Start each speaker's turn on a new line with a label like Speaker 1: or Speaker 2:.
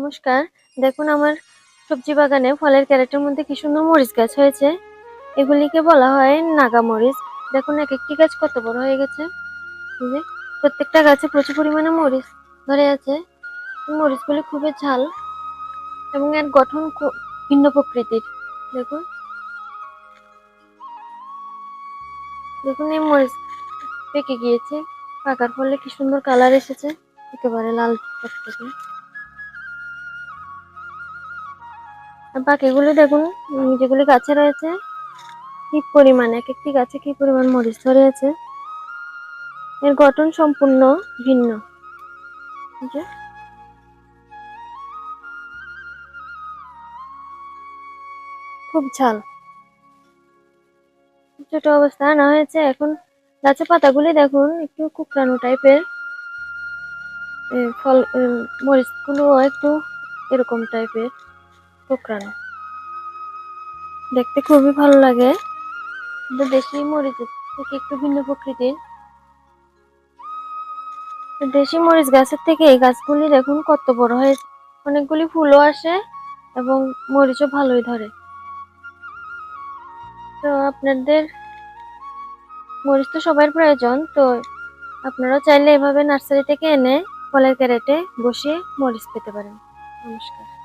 Speaker 1: নমস্কার। দেখুন আমার সবজি বাগানে ফলের ক্যারেটের মধ্যে কি সুন্দর মরিচ গাছ হয়েছে। এগুলিকে বলা হয় নাগা মরিচ। দেখুন এক একটি গাছ কত বড় হয়ে গেছে। প্রত্যেকটা গাছে প্রচুর পরিমাণে মরিচ ধরে আছে। মরিচগুলি খুবই ঝাল এবং এর গঠন ভিন্ন প্রকৃতির। দেখুন। দেখুন, এই মরিচ পেকে গিয়েছে। পাকার ফলে কি সুন্দর কালার এসেছে। একেবারে লাল টকটকে। আর বাকিগুলো দেখুন যেগুলি গাছে রয়েছে, কি পরিমাণ, এক একটি গাছে কি পরিমাণ মরিচ ধরে আছে এর গঠন সম্পূর্ণ ভিন্ন। খুব ঝাল। ছোট অবস্থা আনা হয়েছে। এখন গাছের পাতাগুলি দেখুন, একটু কুকরানো টাইপের। ফল মরিচগুলো একটু এরকম টাইপের। দেখতে খুবই ভালো লাগে। কিন্তু দেশি মরিচের থেকে একটু ভিন্ন প্রকৃতির। দেশি মরিচ গাছের থেকে এই গাছগুলি দেখুন কত বড় হয়ে, অনেকগুলি ফুলও আসে এবং মরিচও ভালোই ধরে। তো আপনাদের মরিচ তো সবার প্রয়োজন, তো আপনারা চাইলে এভাবে নার্সারি থেকে এনে ফলের ক্যারেটে বসিয়ে মরিচ পেতে পারেন। নমস্কার।